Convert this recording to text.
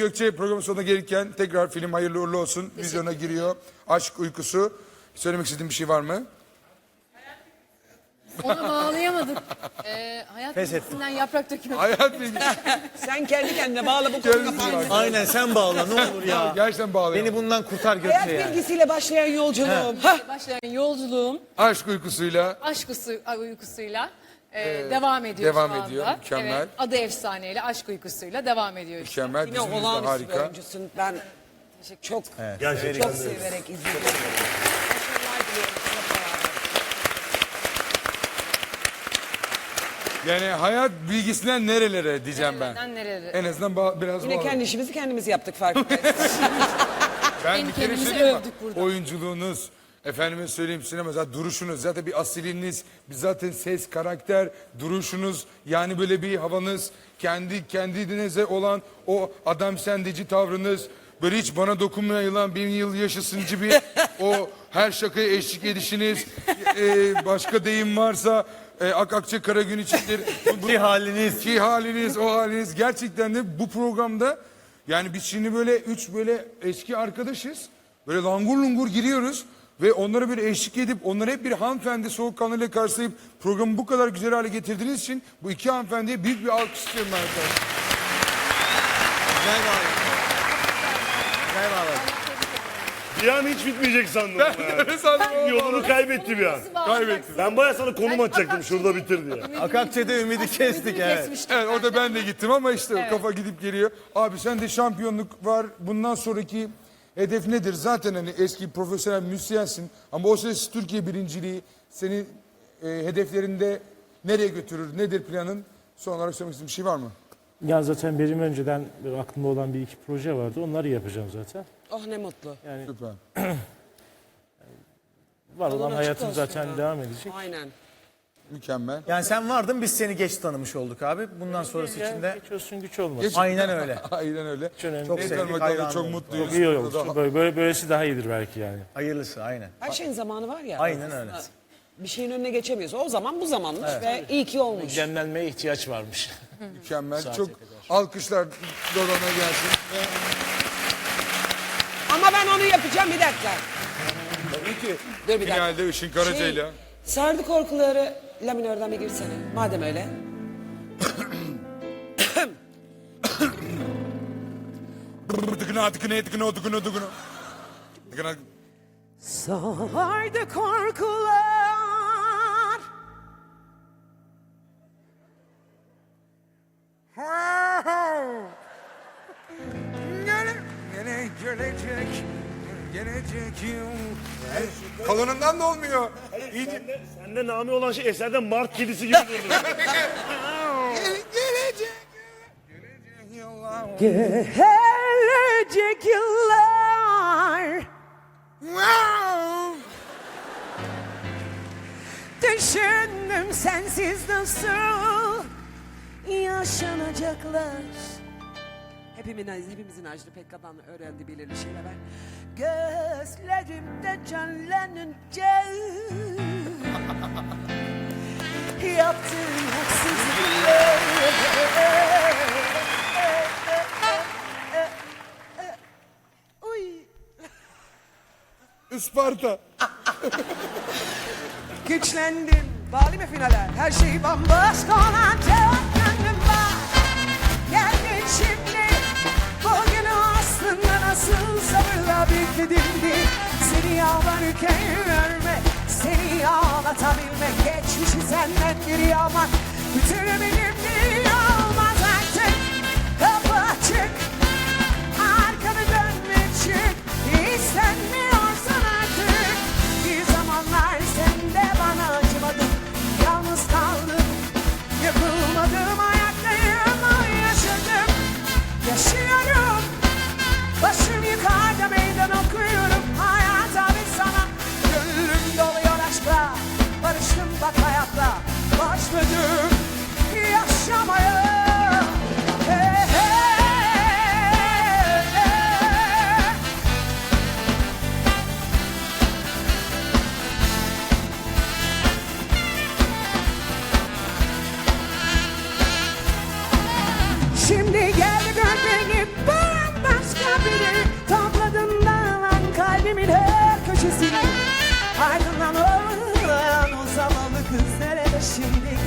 Gökçe programın sonuna gelirken tekrar film hayırlı uğurlu olsun. Vizyona giriyor. Aşk uykusu. Söylemek istediğin bir şey var mı? Onu bağlayamadık. Ee, hayat Pes bilgisinden yaprak dökümü. Hayat bilgisi. Sen kendi kendine bağla bu konu Kendisi kapandı. var. Aynen sen bağla ne olur ya. Gerçekten bağlayalım. Beni bundan kurtar Hayat Gökçe ya. bilgisiyle başlayan yolculuğum. Hah. Başlayan yolculuğum Aşk uykusuyla aşk usu- uykusuyla e, devam ediyor devam şu anda. ediyor, mükemmel. Evet, adı efsaneyle aşk uykusuyla devam ediyor işte. mükemmel. Yine Dizimiz de olağanüstü bir harika. oyuncusun. Ben çok Gerçekten. çok severek izliyorum. Başarılar diliyorum size beraber. Yani hayat bilgisinden nerelere diyeceğim ben. Nereden nerelere? En azından ba- biraz Yine kendi işimizi kendimiz yaptık farkındayız. Ben Kendi bir kere kendimizi söyleyeyim mi? övdük burada. Oyunculuğunuz, efendime söyleyeyim sinema zaten duruşunuz, zaten bir asiliniz, bir zaten ses, karakter, duruşunuz, yani böyle bir havanız, kendi kendinize olan o adam sendeci tavrınız, böyle hiç bana dokunmayan bin yıl yaşasıncı bir o her şakaya eşlik edişiniz, e, başka deyim varsa e, ak akçe kara gün içindir. Bu- Ki haliniz. ki haliniz, o haliniz gerçekten de bu programda yani biz şimdi böyle üç böyle eski arkadaşız. Böyle langur lungur giriyoruz ve onlara bir eşlik edip onları hep bir hanımefendi soğukkanlıyla karşılayıp programı bu kadar güzel hale getirdiğiniz için bu iki hanımefendiye büyük bir alkış istiyorum ben arkadaşlar. Bir an hiç bitmeyecek sandım. yani. Yolunu kaybetti bir an. Kaybettim. Ben baya sana konum atacaktım şurada bitir diye. Akakçe'de ümidi kestik evet. Evet orada ben de gittim ama işte kafa gidip geliyor. Abi sen de şampiyonluk var. Bundan sonraki hedef nedir? Zaten hani eski profesyonel müzisyensin. Ama o ses Türkiye birinciliği seni e, hedeflerinde nereye götürür? Nedir planın? Son olarak söylemek istediğin bir şey var mı? Ya zaten benim önceden aklımda olan bir iki proje vardı. Onları yapacağım zaten. oh ne mutlu. Süper. Var olan açık hayatım olsun zaten ya. devam edecek. Aynen. Mükemmel. Yani sen vardın biz seni geç tanımış olduk abi. Bundan sonrası için de Geç olsun güç olmasın. Geç- aynen öyle. Aynen öyle. Hiç önemli Çok değil. Sevdik, bakalım, hayran çok mutluyuz. Çok iyi Çok Böyle, böyle böylesi daha iyidir belki yani. Hayırlısı aynen. Her şeyin zamanı var ya. Aynen öyle. Bir şeyin önüne geçemiyoruz. O zaman bu zamanmış ve iyi ki olmuş. Demlenmeye ihtiyaç varmış. Mükemmel. Çok alkışlar Dolan'a gelsin. Ama ben onu yapacağım bir dakika. Tabii ki. Dur bir dakika. Finalde Işın Karaca'yla. Şey, sardı korkuları la minörden bir girsene. Madem öyle. Tıkına tıkına tıkına tıkına tıkına. Tıkına. Sardı korkular. Gene, gene gelecek, gelecek yıl. Kalınından da olmuyor. İyice. Sende, sende nami olan şey eserde Mart kedisi gibi durdu. Gele- Gelecek, gelecek yıllar. Gelecek yıllar. Düşündüm sensiz nasıl yaşanacaklar. Hepimizin, hepimizin Ajda Pekkan'dan öğrendiği belirli şeyler var. Gözlerimde canlanınca yaptığın haksızlıklar. Uy. Isparta. Güçlendim. Bağlı mı finale? Her şey bambaşka olacak. Bekledimdi. Seni ağlarken görmek. Seni ağlatabilmek. Geçmişi senden geri almak. Bütün benimdi olmaz Şimdi geldi gör beni bambaşka biri. Topladın dağılan kalbimin her köşesini Aydınlanalım uzamalı kız nerede şimdi